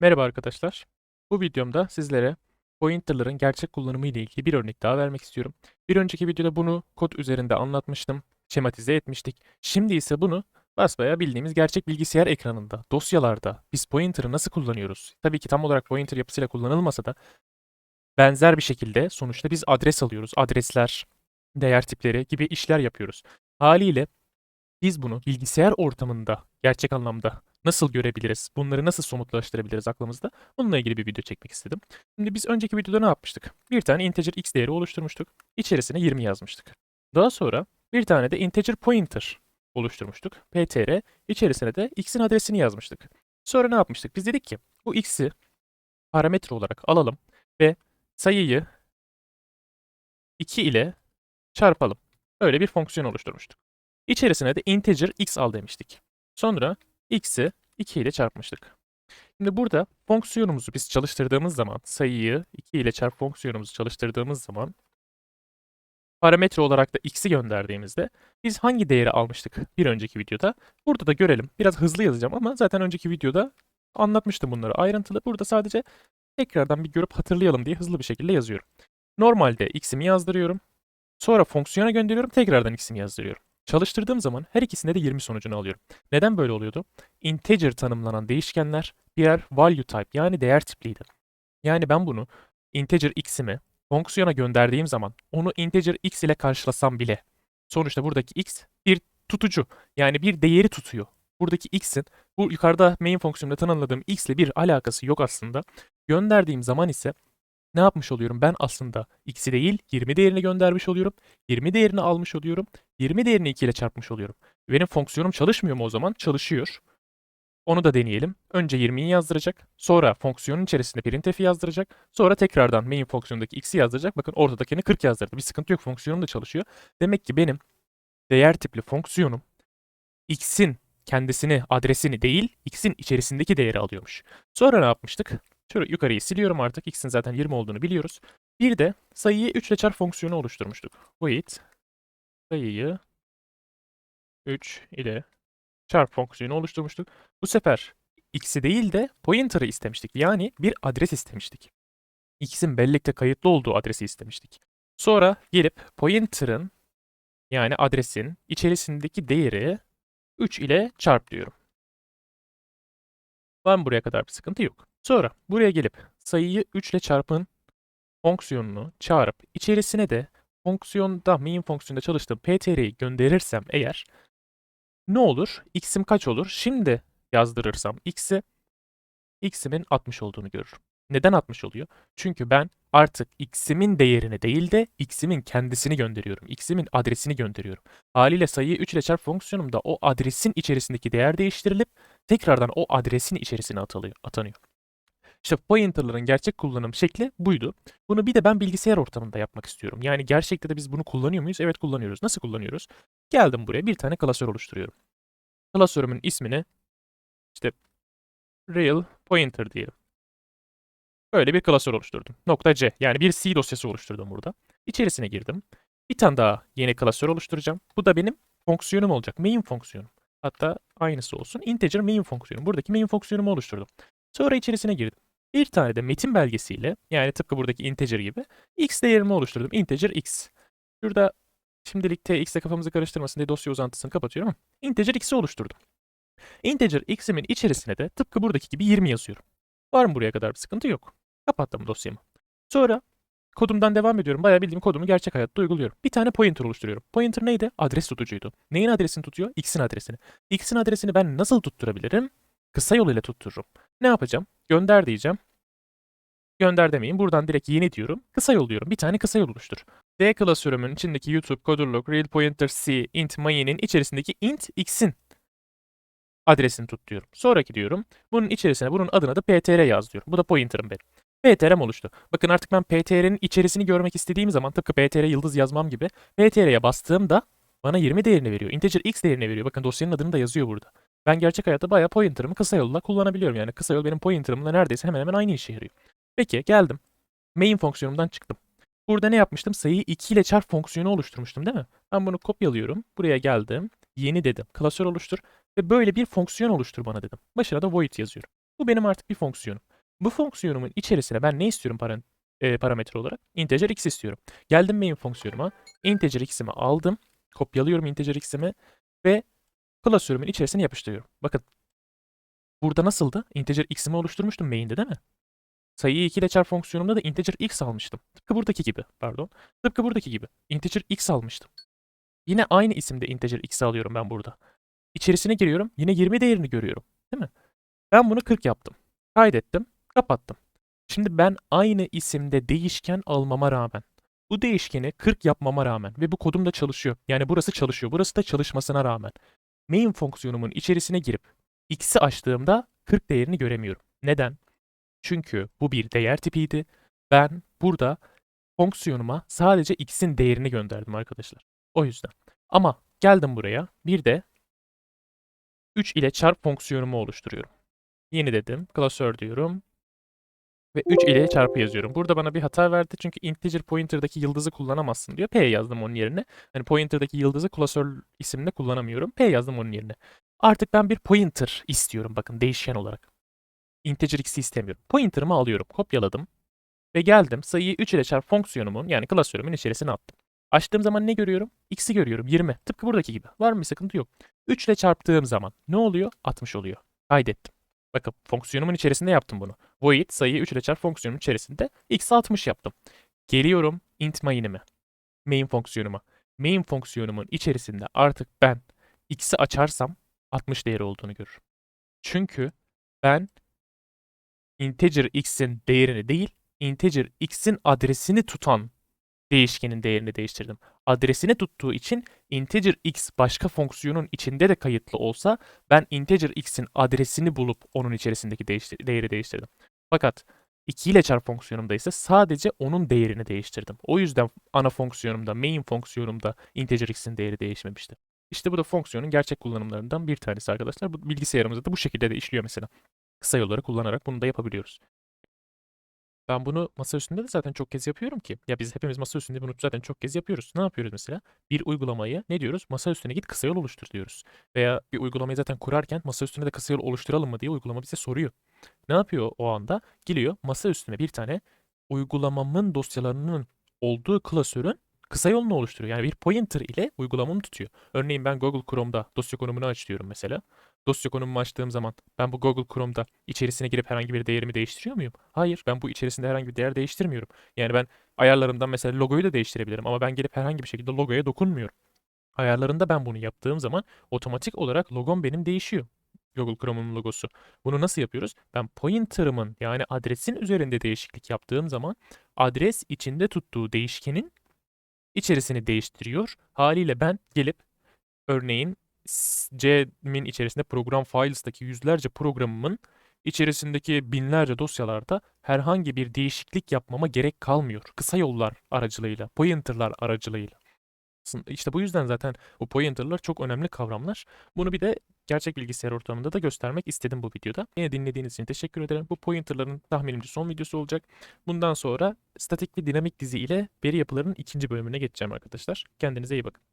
Merhaba arkadaşlar. Bu videomda sizlere pointerların gerçek kullanımı ile ilgili bir örnek daha vermek istiyorum. Bir önceki videoda bunu kod üzerinde anlatmıştım, şematize etmiştik. Şimdi ise bunu basbaya bildiğimiz gerçek bilgisayar ekranında, dosyalarda biz pointer'ı nasıl kullanıyoruz? Tabii ki tam olarak pointer yapısıyla kullanılmasa da benzer bir şekilde sonuçta biz adres alıyoruz. Adresler, değer tipleri gibi işler yapıyoruz. Haliyle biz bunu bilgisayar ortamında gerçek anlamda nasıl görebiliriz? Bunları nasıl somutlaştırabiliriz aklımızda? Bununla ilgili bir video çekmek istedim. Şimdi biz önceki videoda ne yapmıştık? Bir tane integer x değeri oluşturmuştuk. İçerisine 20 yazmıştık. Daha sonra bir tane de integer pointer oluşturmuştuk. ptr. İçerisine de x'in adresini yazmıştık. Sonra ne yapmıştık? Biz dedik ki bu x'i parametre olarak alalım ve sayıyı 2 ile çarpalım. Öyle bir fonksiyon oluşturmuştuk. İçerisine de integer x al demiştik. Sonra x'i 2 ile çarpmıştık. Şimdi burada fonksiyonumuzu biz çalıştırdığımız zaman, sayıyı 2 ile çarp fonksiyonumuzu çalıştırdığımız zaman parametre olarak da x'i gönderdiğimizde biz hangi değeri almıştık bir önceki videoda? Burada da görelim. Biraz hızlı yazacağım ama zaten önceki videoda anlatmıştım bunları ayrıntılı. Burada sadece tekrardan bir görüp hatırlayalım diye hızlı bir şekilde yazıyorum. Normalde x'imi yazdırıyorum. Sonra fonksiyona gönderiyorum. Tekrardan x'imi yazdırıyorum. Çalıştırdığım zaman her ikisinde de 20 sonucunu alıyorum. Neden böyle oluyordu? Integer tanımlanan değişkenler birer value type yani değer tipliydi. Yani ben bunu integer x'imi fonksiyona gönderdiğim zaman onu integer x ile karşılasam bile sonuçta buradaki x bir tutucu yani bir değeri tutuyor. Buradaki x'in bu yukarıda main fonksiyonunda tanımladığım x ile bir alakası yok aslında. Gönderdiğim zaman ise ne yapmış oluyorum? Ben aslında x'i değil 20 değerini göndermiş oluyorum. 20 değerini almış oluyorum. 20 değerini 2 ile çarpmış oluyorum. Benim fonksiyonum çalışmıyor mu o zaman? Çalışıyor. Onu da deneyelim. Önce 20'yi yazdıracak. Sonra fonksiyonun içerisinde printf'i yazdıracak. Sonra tekrardan main fonksiyonundaki x'i yazdıracak. Bakın ortadakini 40 yazdırdı. Bir sıkıntı yok. Fonksiyonum da çalışıyor. Demek ki benim değer tipli fonksiyonum x'in kendisini, adresini değil, x'in içerisindeki değeri alıyormuş. Sonra ne yapmıştık? Şöyle yukarıyı siliyorum artık. X'in zaten 20 olduğunu biliyoruz. Bir de sayıyı 3 ile çarp fonksiyonu oluşturmuştuk. Void sayıyı 3 ile çarp fonksiyonu oluşturmuştuk. Bu sefer x'i değil de pointer'ı istemiştik. Yani bir adres istemiştik. x'in bellekte kayıtlı olduğu adresi istemiştik. Sonra gelip pointer'ın yani adresin içerisindeki değeri 3 ile çarp diyorum. Mı buraya kadar bir sıkıntı yok. Sonra buraya gelip sayıyı 3 ile çarpın fonksiyonunu çağırıp içerisine de fonksiyonda main fonksiyonda çalıştığım ptr'yi gönderirsem eğer ne olur? x'im kaç olur? Şimdi yazdırırsam x'i x'imin 60 olduğunu görürüm. Neden 60 oluyor? Çünkü ben artık x'imin değerini değil de x'imin kendisini gönderiyorum. x'imin adresini gönderiyorum. Haliyle sayıyı 3 ile çarp fonksiyonumda o adresin içerisindeki değer değiştirilip tekrardan o adresin içerisine atılıyor, atanıyor. İşte pointer'ların gerçek kullanım şekli buydu. Bunu bir de ben bilgisayar ortamında yapmak istiyorum. Yani gerçekte de biz bunu kullanıyor muyuz? Evet kullanıyoruz. Nasıl kullanıyoruz? Geldim buraya bir tane klasör oluşturuyorum. Klasörümün ismini işte real pointer diyelim. Böyle bir klasör oluşturdum. Nokta C yani bir C dosyası oluşturdum burada. İçerisine girdim. Bir tane daha yeni klasör oluşturacağım. Bu da benim fonksiyonum olacak. Main fonksiyonum. Hatta aynısı olsun. Integer main fonksiyonum. Buradaki main fonksiyonumu oluşturdum. Sonra içerisine girdim. Bir tane de metin belgesiyle yani tıpkı buradaki integer gibi x değerimi oluşturdum. Integer x. Şurada şimdilik tx ile kafamızı karıştırmasın diye dosya uzantısını kapatıyorum integer x'i oluşturdum. Integer x'imin içerisine de tıpkı buradaki gibi 20 yazıyorum. Var mı buraya kadar bir sıkıntı yok. Kapattım dosyamı. Sonra kodumdan devam ediyorum. Bayağı bildiğim kodumu gerçek hayatta uyguluyorum. Bir tane pointer oluşturuyorum. Pointer neydi? Adres tutucuydu. Neyin adresini tutuyor? X'in adresini. X'in adresini ben nasıl tutturabilirim? Kısa yol ile tuttururum. Ne yapacağım? Gönder diyeceğim. Gönder demeyin. Buradan direkt yeni diyorum. Kısa yol diyorum. Bir tane kısa yol oluştur. D klasörümün içindeki YouTube, Coderlog, Real C, int main'in içerisindeki int x'in adresini tut diyorum. Sonraki diyorum. Bunun içerisine bunun adına da ptr yaz diyorum. Bu da pointer'ım benim. PTR'm oluştu. Bakın artık ben PTR'nin içerisini görmek istediğim zaman tıpkı PTR yıldız yazmam gibi PTR'ye bastığımda bana 20 değerini veriyor. Integer x değerini veriyor. Bakın dosyanın adını da yazıyor burada. Ben gerçek hayatta bayağı pointer'ımı kısa yolla kullanabiliyorum. Yani kısa yol benim pointer'ımla neredeyse hemen hemen aynı işe yarıyor. Peki geldim. Main fonksiyonumdan çıktım. Burada ne yapmıştım? Sayıyı 2 ile çarp fonksiyonu oluşturmuştum değil mi? Ben bunu kopyalıyorum. Buraya geldim. Yeni dedim. Klasör oluştur. Ve böyle bir fonksiyon oluştur bana dedim. Başına da void yazıyorum. Bu benim artık bir fonksiyonum. Bu fonksiyonumun içerisine ben ne istiyorum paran- e, parametre olarak? Integer x istiyorum. Geldim main fonksiyonuma. Integer x'imi aldım. Kopyalıyorum integer x'imi ve klasörümün içerisine yapıştırıyorum. Bakın. Burada nasıldı? Integer x'imi oluşturmuştum main'de değil mi? Sayıyı 2 ile çarp fonksiyonumda da integer x almıştım. Tıpkı buradaki gibi. Pardon. Tıpkı buradaki gibi. Integer x almıştım. Yine aynı isimde integer x alıyorum ben burada. İçerisine giriyorum. Yine 20 değerini görüyorum. Değil mi? Ben bunu 40 yaptım. Kaydettim. Kapattım. Şimdi ben aynı isimde değişken almama rağmen bu değişkeni 40 yapmama rağmen ve bu kodum da çalışıyor. Yani burası çalışıyor. Burası da çalışmasına rağmen main fonksiyonumun içerisine girip x'i açtığımda 40 değerini göremiyorum. Neden? Çünkü bu bir değer tipiydi. Ben burada fonksiyonuma sadece x'in değerini gönderdim arkadaşlar. O yüzden. Ama geldim buraya bir de 3 ile çarp fonksiyonumu oluşturuyorum. Yeni dedim. Klasör diyorum. Ve 3 ile çarpı yazıyorum. Burada bana bir hata verdi çünkü integer pointer'daki yıldızı kullanamazsın diyor. P yazdım onun yerine. Yani pointer'daki yıldızı klasör isimle kullanamıyorum. P yazdım onun yerine. Artık ben bir pointer istiyorum bakın değişken olarak. Integer x'i istemiyorum. Pointer'ımı alıyorum. Kopyaladım. Ve geldim sayıyı 3 ile çarp fonksiyonumun yani klasörümün içerisine attım. Açtığım zaman ne görüyorum? X'i görüyorum 20. Tıpkı buradaki gibi. Var mı bir sıkıntı yok. 3 ile çarptığım zaman ne oluyor? 60 oluyor. Kaydettim. Bakın fonksiyonumun içerisinde yaptım bunu. Void sayıyı 3 ile çarp fonksiyonumun içerisinde x 60 yaptım. Geliyorum int main'ime. Main fonksiyonuma. Main fonksiyonumun içerisinde artık ben x'i açarsam 60 değeri olduğunu görürüm. Çünkü ben integer x'in değerini değil, integer x'in adresini tutan değişkenin değerini değiştirdim. Adresini tuttuğu için integer x başka fonksiyonun içinde de kayıtlı olsa ben integer x'in adresini bulup onun içerisindeki değiştir- değeri değiştirdim. Fakat 2 ile çarp fonksiyonumda ise sadece onun değerini değiştirdim. O yüzden ana fonksiyonumda, main fonksiyonumda integer x'in değeri değişmemişti. İşte bu da fonksiyonun gerçek kullanımlarından bir tanesi arkadaşlar. Bu bilgisayarımızda da bu şekilde de işliyor mesela. Kısa yolları kullanarak bunu da yapabiliyoruz. Ben bunu masa üstünde de zaten çok kez yapıyorum ki. Ya biz hepimiz masa üstünde bunu zaten çok kez yapıyoruz. Ne yapıyoruz mesela? Bir uygulamayı ne diyoruz? Masa üstüne git kısa yol oluştur diyoruz. Veya bir uygulamayı zaten kurarken masa üstüne de kısa yol oluşturalım mı diye uygulama bize soruyor. Ne yapıyor o anda? Geliyor masa üstüne bir tane uygulamamın dosyalarının olduğu klasörün kısa yolunu oluşturuyor. Yani bir pointer ile uygulamamı tutuyor. Örneğin ben Google Chrome'da dosya konumunu aç mesela. Dosya konumumu açtığım zaman ben bu Google Chrome'da içerisine girip herhangi bir değerimi değiştiriyor muyum? Hayır, ben bu içerisinde herhangi bir değer değiştirmiyorum. Yani ben ayarlarımdan mesela logoyu da değiştirebilirim ama ben gelip herhangi bir şekilde logoya dokunmuyorum. Ayarlarında ben bunu yaptığım zaman otomatik olarak logom benim değişiyor. Google Chrome'un logosu. Bunu nasıl yapıyoruz? Ben pointer'ımın yani adresin üzerinde değişiklik yaptığım zaman adres içinde tuttuğu değişkenin içerisini değiştiriyor. Haliyle ben gelip örneğin C'min içerisinde program files'taki yüzlerce programımın içerisindeki binlerce dosyalarda herhangi bir değişiklik yapmama gerek kalmıyor. Kısa yollar aracılığıyla, pointer'lar aracılığıyla. İşte bu yüzden zaten bu pointer'lar çok önemli kavramlar. Bunu bir de gerçek bilgisayar ortamında da göstermek istedim bu videoda. Yine dinlediğiniz için teşekkür ederim. Bu pointer'ların tahminimce son videosu olacak. Bundan sonra statik ve dinamik dizi ile veri yapılarının ikinci bölümüne geçeceğim arkadaşlar. Kendinize iyi bakın.